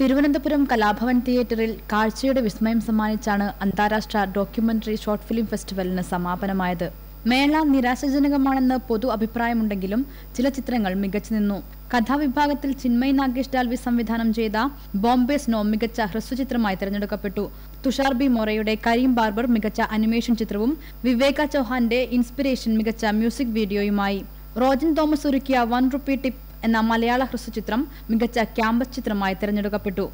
തിരുവനന്തപുരം കലാഭവൻ തിയേറ്ററിൽ കാഴ്ചയുടെ വിസ്മയം സമ്മാനിച്ചാണ് അന്താരാഷ്ട്ര ഡോക്യുമെന്ററി ഷോർട്ട് ഫിലിം ഫെസ്റ്റിവലിന് സമാപനമായത്. മേള നിരാശാജനകമാണെന്ന് പൊതു അഭിപ്രായമുണ്ടെങ്കിലും ചില ചിത്രങ്ങൾ മികച്ചു നിന്നു. കഥാവിഭാഗത്തിൽ ചിന്മയ് നാഗേഷ് ഡാൽവി സംവിധാനം ചെയ്ത ബോംബെ സ്നോ മികച്ച ഹ്രസ്വചിത്രമായി തിരഞ്ഞെടുക്കപ്പെട്ടു. തുഷാർ ബി മൊറയുടെ കരീം ബാർബർ മികച്ച അനിമേഷൻ ചിത്രവും വിവേക ചൗഹാന്റെ ഇൻസ്പിരേഷൻ മികച്ച മ്യൂസിക് വീഡിയോയുമായി. റോജൻ തോമസ് ഒരുക്കിയ വൺ റുപ്പി ടിപ്പ് എന്ന മലയാള ഹ്രസ്വചിത്രം മികച്ച ക്യാമ്പസ് ചിത്രമായി തിരഞ്ഞെടുക്കപ്പെട്ടു.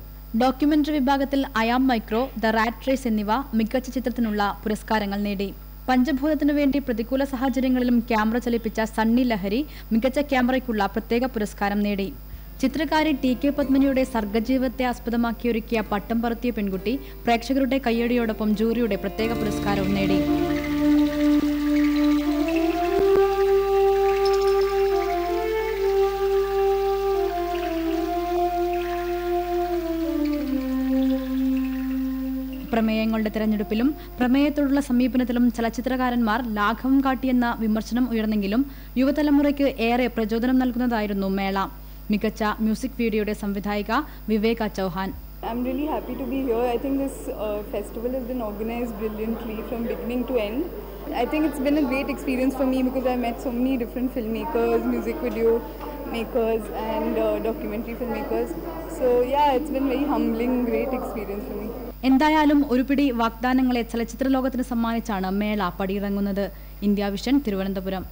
ഡോക്യുമെന്ററി വിഭാഗത്തിൽ I am micro the rat race എന്നിവ മികച്ച ചിത്രത്തിനുള്ള പുരസ്കാരങ്ങൾ നേടി. പഞ്ചഭൂതത്തിനു വേണ്ടി പ്രതികൂല സാഹചര്യങ്ങളിലും ക്യാമറ ചലിപ്പിച്ച സണ്ണി ലഹരി മികച്ച ക്യാമറയ്ക്കുള്ള പ്രത്യേക പുരസ്കാരം നേടി. ചിത്രകാരി ടി കെ പത്മിനിയുടെ സർഗജീവിതത്തെ ആസ്പദമാക്കി ഒരുക്കിയ പട്ടം പറത്തിയ പെൺകുട്ടി പ്രേക്ഷകരുടെ കയ്യടിയോടൊപ്പം ജൂറിയുടെ പ്രത്യേക പുരസ്കാരവും നേടി. പ്രമേയങ്ങളുടെ തെരഞ്ഞെടുപ്പിലും പ്രമേയത്തോടുള്ള സമീപനത്തിലും ചലച്ചിത്രകാരന്മാർ ലാഘവം കാട്ടിയെന്ന വിമർശനം ഉയർന്നെങ്കിലും യുവതലമുറയ്ക്ക് ഏറെ പ്രചോദനം നൽകുന്നതായിരുന്നു മേള മികച്ച മ്യൂസിക് വീഡിയോയുടെ സംവിധായിക വിവേക Chauhan I'm really happy to be here. I think this uh, festival has been organized brilliantly from beginning to end. I think it's been a great experience for me because I met so many different filmmakers, music video makers, and uh, documentary filmmakers. So, yeah, it's been very humbling, great experience for me. എന്തായാലും ഒരു പിടി വാഗ്ദാനങ്ങളെ ചലച്ചിത്ര ലോകത്തിന് സമ്മാനിച്ചാണ് മേള പടിയിറങ്ങുന്നത് India vision Thiruvananthapuram